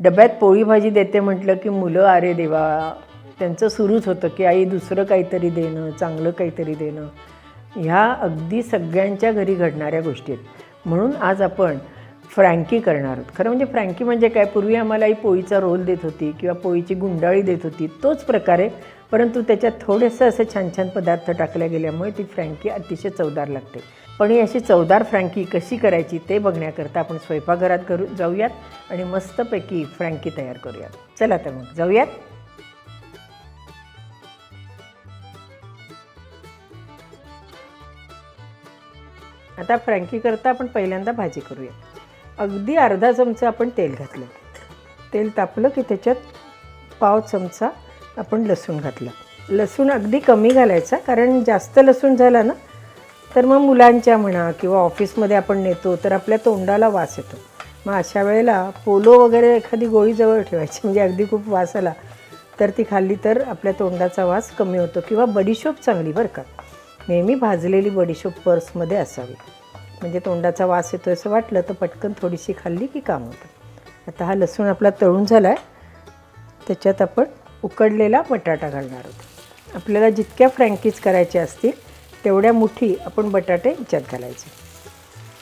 डब्यात पोळी भाजी देते म्हटलं की मुलं अरे देवा त्यांचं सुरूच होतं की आई दुसरं काहीतरी देणं चांगलं काहीतरी देणं. ह्या अगदी सगळ्यांच्या घरी घडणाऱ्या गोष्टी आहेत. म्हणून आज आपण फ्रँकी करणार आहोत. खरं म्हणजे फ्रँकी म्हणजे काय? पूर्वी आम्हाला आई पोळीचा रोल देत होती किंवा पोळीची गुंडाळी देत होती तोच प्रकारे परंतु त्याच्यात थोडेसे असे छान छान पदार्थ टाकल्या गेल्यामुळे ती फ्रँकी अतिशय चवदार लागते. पण ही अशी चवदार फ्रँकी कशी करायची ते बघण्याकरता आपण स्वयंपाकघरात करू जाऊयात आणि मस्तपैकी फ्रँकी तयार करूयात. चला तर मग जाऊयात. आता फ्रँकी करता आपण पहिल्यांदा भाजी करूया अगदी अर्धा चमचा आपण तेल घातलं. तेल तापलं की त्याच्यात पाव चमचा आपण लसूण घातलं. लसूण अगदी कमी घालायचा कारण जास्त लसूण झाला ना तर मग मुलांच्या म्हणा किंवा ऑफिसमध्ये आपण नेतो तर आपल्या तोंडाला वास येतो. मग अशा वेळेला पोलो वगैरे एखादी गोळी जवळ ठेवायची म्हणजे अगदी खूप वास आला तर ती खाल्ली तर आपल्या तोंडाचा वास कमी होतो किंवा बडीशोप चांगली बरं का. नेहमी भाजलेली बडीशोप पर्समध्ये असावी. म्हणजे तोंडाचा वास येतो असं वाटलं तर पटकन थोडीशी खाल्ली की काम होतं. आता हा लसूण आपला तळून झाला आहे त्याच्यात आपण उकडलेला बटाटा घालणार आहोत. आपल्याला जितक्या फ्रँकीज करायच्या असतील तेवढ्या मुठी आपण बटाटे याच्यात घालायचे.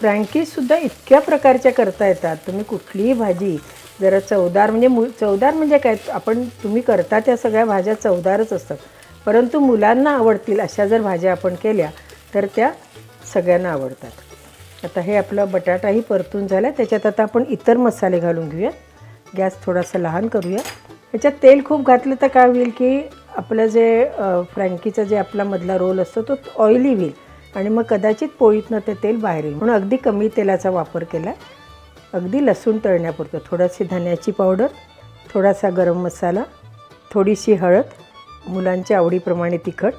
फ्रँकीजसुद्धा इतक्या प्रकारच्या करता येतात. तुम्ही कुठलीही भाजी जरा चवदार म्हणजे मु चवदार म्हणजे काय? आपण तुम्ही करता त्या सगळ्या भाज्या चवदारच असतात. परंतु मुलांना आवडतील अशा जर भाज्या आपण केल्या तर त्या सगळ्यांना आवडतात. आता हे आपलं बटाटाही परतून झाला. त्याच्यात आता आपण इतर मसाले घालून घेऊया. गॅस थोडासा लहान करूया. ह्याच्यात तेल खूप घातलं तर काय होईल की आपलं जे फ्रँकीचा जे आपला मधला रोल असतो तो ऑइली होईल आणि मग कदाचित पोळीतनं ते तेल बाहेर येईल. म्हणून अगदी कमी तेलाचा वापर केला. आहे अगदी लसूण तळण्यापुरतं. थोडीशी धन्याची पावडर थोडासा गरम मसाला थोडीशी हळद मुलांच्या आवडीप्रमाणे तिखट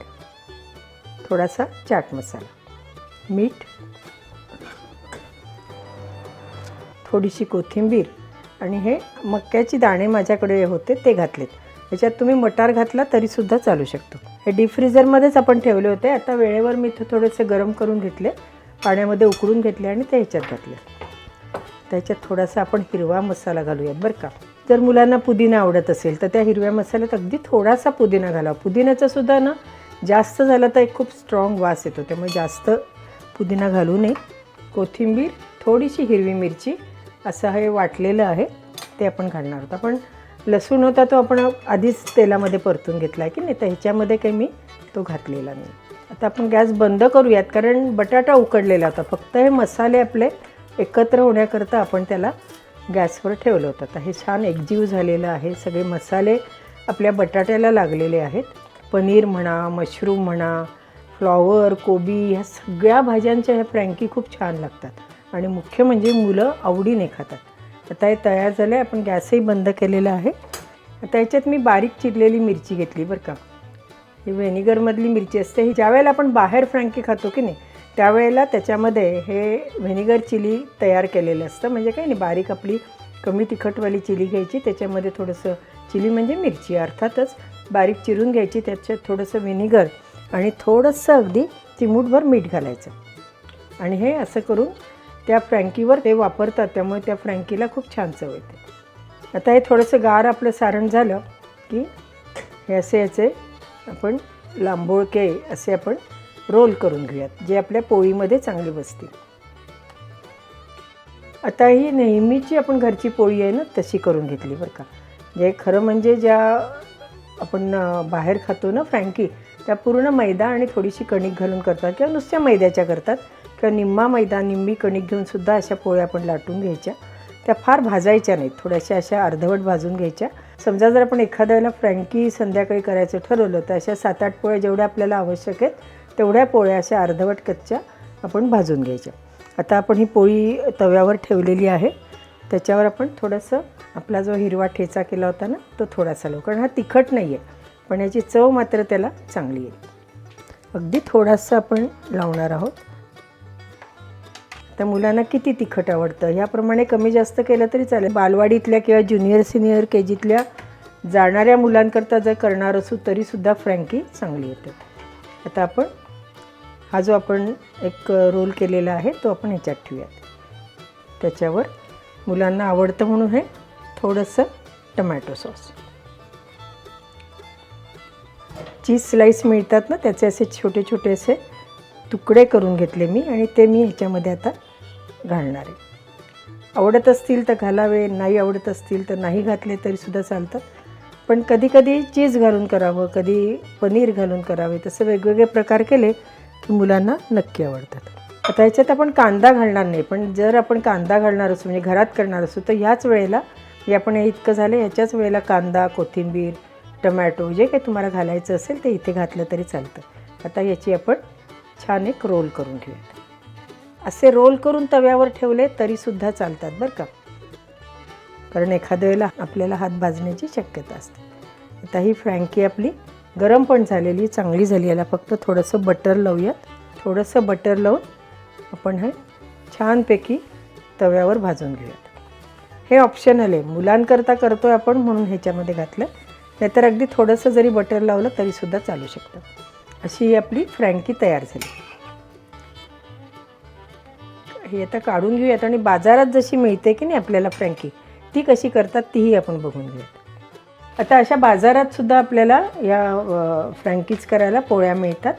थोडासा चाट मसाला मीठ थोडीशी कोथिंबीर आणि हे मक्याची दाणे माझ्याकडे होते ते घातलेत. याच्यात तुम्ही मटार घातला तरीसुद्धा चालू शकतो. हे डीप फ्रीजरमध्येच आपण ठेवले होते. आता वेळेवर मी इथं थोडेसे गरम करून घेतले पाण्यामध्ये उकळून घेतले आणि ते ह्याच्यात घातले. त्याच्यात थोडासा आपण हिरवा मसाला घालूयात बरं का. जर मुलांना पुदिना आवडत असेल तर त्या हिरव्या मसाल्यात अगदी थोडासा पुदिना घालावा पुदिन्याचा सुद्धा ना जास्त झाला तर एक खूप स्ट्रॉंग वास येतो. त्यामुळे जास्त पुदिना घालू नये. कोथिंबीर थोडीशी हिरवी मिरची असं हे वाटलेलं आहे ते आपण घालणार आहोत. आपण लसूण होता तो आपण आधीच तेलामध्ये परतून घेतला आहे की नाही तर ह्याच्यामध्ये काही मी तो घातलेला नाही. आता आपण गॅस बंद करूयात कारण बटाटा उकडलेला होता. फक्त हे मसाले आपले एकत्र होण्याकरता आपण त्याला गॅसवर ठेवलं होतं. आता हे छान एकजीव झालेलं आहे. सगळे मसाले आपल्या बटाट्याला लागलेले आहेत. पनीर म्हणा मशरूम म्हणा फ्लॉवर कोबी ह्या सगळ्या भाज्यांच्या ह्या फ्रँकी खूप छान लागतात. आणि मुख्य म्हणजे मुलं आवडीने खातात. आता हे तयार झालं आहे. आपण गॅसही बंद केलेला आहे. आता याच्यात मी बारीक चिरलेली मिरची घेतली बरं का. ही व्हेनिगरमधली मिरची असते. ही ज्यावेळेला आपण बाहेर फ्रँकी खातो की नाही त्यावेळेला त्याच्यामध्ये हे व्हेनिगर चिली तयार केलेलं असतं. म्हणजे काही नाही बारीक आपली कमी तिखटवाली चिली घ्यायची. त्याच्यामध्ये थोडंसं चिली म्हणजे मिरची अर्थातच बारीक चिरून घ्यायची. त्याच्यात थोडंसं व्हिनेगर आणि थोडंसं अगदी चिमूटभर मीठ घालायचं. आणि हे असं करून त्या फ्रँकीवर ते वापरतात त्यामुळे त्या फ्रँकीला खूप छान चव येते. आता हे थोडंसं गार आपलं सारण झालं की हे असे याचे आपण लांबोळके असे आपण रोल करून घेऊयात जे आपल्या पोळीमध्ये चांगली बसतील. आता ही नेहमीची आपण घरची पोळी आहे ना तशी करून घेतली बरं का. जे खरं म्हणजे ज्या आपण बाहेर खातो ना फ्रँकी त्या पूर्ण मैदा आणि थोडीशी कणिक घालून करतात किंवा नुसत्या मैद्याच्या करतात किंवा निम्मा मैदा निम्मी कणिक घेऊन सुद्धा अशा पोळ्या आपण लाटून घ्यायच्या. त्या फार भाजायच्या नाहीत थोड्याशा अशा अर्धवट भाजून घ्यायच्या. समजा जर आपण एखाद्याला फ्रँकी संध्याकाळी करायचं ठरवलं तर अशा सात आठ पोळ्या जेवढ्या आपल्याला आवश्यक आहेत तेवढ्या पोळ्या अशा अर्धवट कच्च्या आपण भाजून घ्यायच्या. आता आपण ही पोळी तव्यावर ठेवलेली आहे. त्याच्यावर आपण थोडंसं आपला जो हिरवा ठेचा केला होता ना तो थोडासा लावू कारण हा तिखट नाही आहे पण याची चव मात्र त्याला चांगली येईल अगदी थोडासा आपण लावणार आहोत. तर मुलांना किती तिखट आवडतं? ह्याप्रमाणे कमी जास्त केलं तरी चालेल. बालवाडीतल्या किंवा ज्युनियर सिनियर के जीतल्या जाणाऱ्या मुलांकरता जर करणार असू तरीसुद्धा फ्रँकी चांगली येते. आता आपण हा जो आपण एक रोल केलेला आहे तो आपण ह्याच्यात ठेवूयात. त्याच्यावर मुलांना आवडतं म्हणून हे थोडंसं टमॅटो सॉस. चीज स्लाईस मिळतात ना त्याचे असे छोटे छोटे असे तुकडे करून घेतले मी आणि ते मी ह्याच्यामध्ये आता घालणार. आहे आवडत असतील तर घालावे नाही आवडत असतील तर नाही घातले तरीसुद्धा चालतं. पण कधी कधी चीज घालून करावं कधी पनीर घालून करावे तसे वेगवेगळे प्रकार केले की मुलांना नक्की आवडतात. आता ह्याच्यात आपण कांदा घालणार नाही पण जर आपण कांदा घालणार असू म्हणजे घरात करणार असू तर ह्याच वेळेला हे आपण हे इतकं झालं ह्याच्याच वेळेला कांदा कोथिंबीर टमॅटो जे काही तुम्हाला घालायचं असेल ते इथे घातलं तरी चालतं. आता याची आपण छान एक रोल करून घेऊयात. असे रोल करून तव्यावर ठेवले तरीसुद्धा चालतात बरं का. कारण एखाद्या वेळेला आपल्याला हात भाजण्याची शक्यता असते. आता ही फ्रँकी आपली गरम पण झालेली चांगली झाली. याला फक्त थोडंसं बटर लावूयात. थोडंसं बटर लावून आपण हे छानपैकी तव्यावर भाजून घेऊयात. हे ऑप्शनल आहे. मुलांकरता करतो आहे आपण म्हणून ह्याच्यामध्ये घातलं. नाहीतर अगदी थोडंसं जरी बटर लावलं तरीसुद्धा चालू शकतं. अशी ही आपली फ्रँकी तयार झाली. हे आता काढून घेऊयात आणि बाजारात जशी मिळते की नाही आपल्याला फ्रँकी ती कशी करतात तीही आपण बघून घेऊयात. आता अशा बाजारात सुद्धा आपल्याला या फ्रँकीज करायला पोळ्या मिळतात.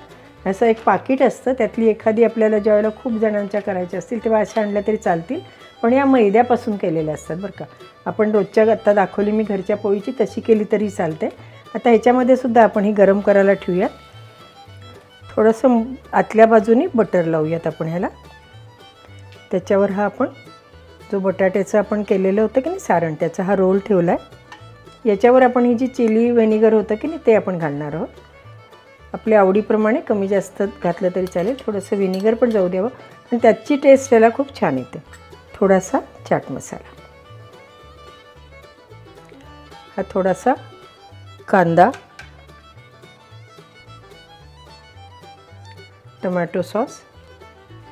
असं एक पाकिट असतं त्यातली एखादी आपल्याला ज्यावेळेला खूप जणांच्या करायच्या असतील तेव्हा अशा आणल्या तरी चालतील पण या मैद्यापासून केलेल्या असतात बरं का. आपण रोजच्या आत्ता दाखवली मी घरच्या पोळीची तशी केली तरी चालते. आता ह्याच्यामध्ये सुद्धा आपण ही गरम करायला ठेवूयात. थोडंसं आतल्या बाजूनी बटर लावूयात आपण ह्याला. त्याच्यावर हा आपण जो बटाट्याचं आपण केलेलं होतं की नाही सारण त्याचा हा रोल ठेवला आहे याच्यावर आपण ही जी चिली व्हेनिगर होतं की नाही ते आपण घालणार आहोत. आपल्या आवडीप्रमाणे कमी जास्त घातलं तरी चालेल थोडंसं व्हिनेगर पण जाऊ द्यावं. आणि त्याची टेस्ट याला खूप छान येते. थोडासा चाट मसाला. हा थोडासा कांदा टमॅटो सॉस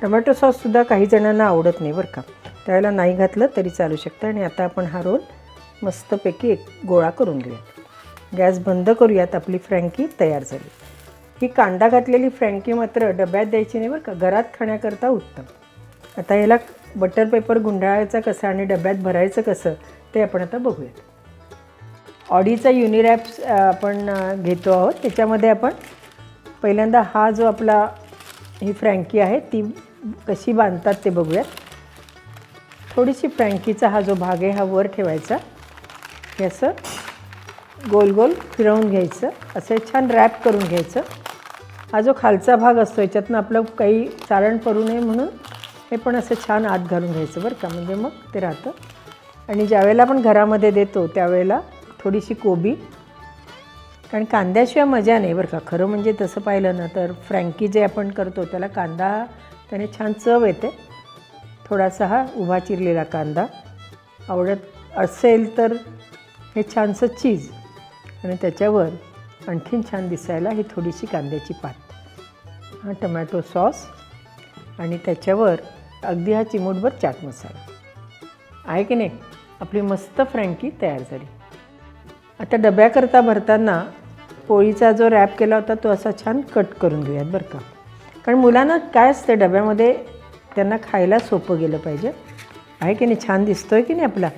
टमॅटो सॉससुद्धा काही जणांना आवडत नाही बरं का. त्यावेळेला नाही घातलं तरी चालू शकतं आणि आता आपण हा रोल मस्तपैकी एक गोळा करून घेऊयात गॅस बंद करूयात आपली फ्रँकी तयार झाली. ही कांदा घातलेली फ्रँकी मात्र डब्यात द्यायची नाही बरं का घरात खाण्याकरता उत्तम. आता याला बटर पेपर गुंडाळायचा कसा आणि डब्यात भरायचं कसं ते आपण आता बघूयात. ऑडीचा युनिरॅप्स आपण घेतो आहोत. त्याच्यामध्ये आपण पहिल्यांदा हा जो आपला ही फ्रँकी आहे ती कशी बांधतात ते बघूयात. थोडीशी फ्रँकीचा हा जो भाग आहे हा वर ठेवायचा. हे असं गोल गोल फिरवून घ्यायचं. असं छान रॅप करून घ्यायचं. हा जो खालचा भाग असतो याच्यातनं आपलं काही चारण पडू नये म्हणून हे पण असं छान आत घालून घ्यायचं बरं का. म्हणजे मग ते राहतं. आणि ज्यावेळेला आपण घरामध्ये देतो त्यावेळेला थोडीशी कोबी. कारण कांद्याशिवाय मजा नाही बरं का. खरं म्हणजे तसं पाहिलं ना तर फ्रँकी जे आपण करतो त्याला कांदा त्याने छान चव येते. थोडासा हा उभा चिरलेला कांदा. आवडत असेल तर हे छानसं चीज. आणि त्याच्यावर आणखीन छान दिसायला ही थोडीशी कांद्याची पात. हा टमॅटो सॉस आणि त्याच्यावर अगदी हा चिमूटभर चाट मसाला. आहे की नाही? आपली मस्त फ्रँकी तयार झाली. आता डब्याकरता भरताना पोळीचा जो रॅप केला होता तो असा छान कट करून घेऊयात बरं का? कारण मुलांना काय असतं डब्यामध्ये त्यांना खायला सोपं गेलं पाहिजे. आहे की नाही? छान दिसतो आहे की नाही आपला?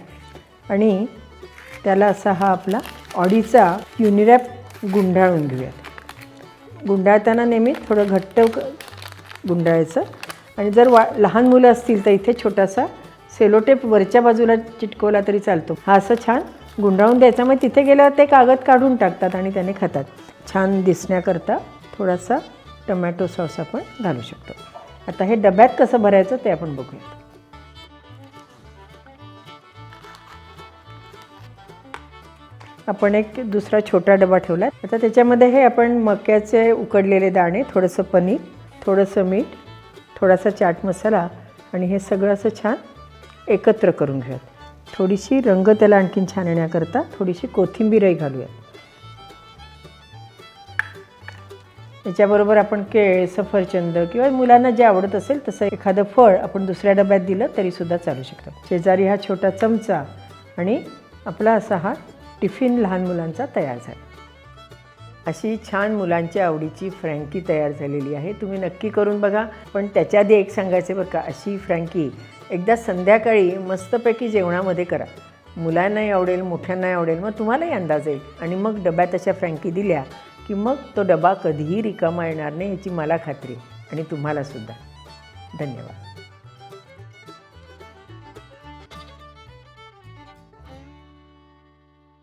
आणि त्याला असा हा आपला ऑडीचा युनिरॅप गुंडाळून घेऊयात. गुंडाळताना नेहमी थोडं घट्ट गुंडाळायचं. आणि जर वा लहान मुलं असतील तर इथे छोटासा सेलोटेप वरच्या बाजूला चिटकवला तरी चालतो. हा असं छान गुंडाळून द्यायचा. मग तिथे गेल्यावर ते कागद काढून टाकतात आणि त्याने खातात. छान दिसण्याकरता थोडासा टमॅटो सॉस आपण घालू शकतो. आता हे डब्यात कसं भरायचं ते आपण बघूयात. आपण एक दुसरा छोटा डबा ठेवला आता त्याच्यामध्ये हे आपण मक्याचे उकडलेले दाणे थोडंसं पनीर थोडंसं मीठ थोडासा चाट मसाला आणि हे सगळं असं छान एकत्र करून घेऊयात. थोडीशी रंग त्याला आणखीन छान येण्याकरता थोडीशी कोथिंबीरही घालूयात. त्याच्याबरोबर आपण केळ सफरचंद किंवा मुलांना जे आवडत असेल तसं एखादं फळ आपण दुसऱ्या डब्यात दिलं तरीसुद्धा चालू शकतं. शेजारी हा छोटा चमचा आणि आपला असा हा टिफिन लहान मुलांचा तयार झाला. अशी छान मुलांच्या आवडीची फ्रँकी तयार झालेली आहे. तुम्ही नक्की करून बघा. पण त्याच्या आधी एक सांगायचं बरं का अशी फ्रँकी एकदा संध्याकाळी मस्तपैकी जेवणामध्ये करा. मुलांनाही आवडेल मोठ्यांनाही आवडेल मग तुम्हालाही अंदाज येईल. आणि मग डब्यात अशा फ्रँकी दिल्या की मग तो डबा कधीही रिकामा येणार नाही ह्याची मला खात्री आहे. आणि तुम्हालासुद्धा. धन्यवाद.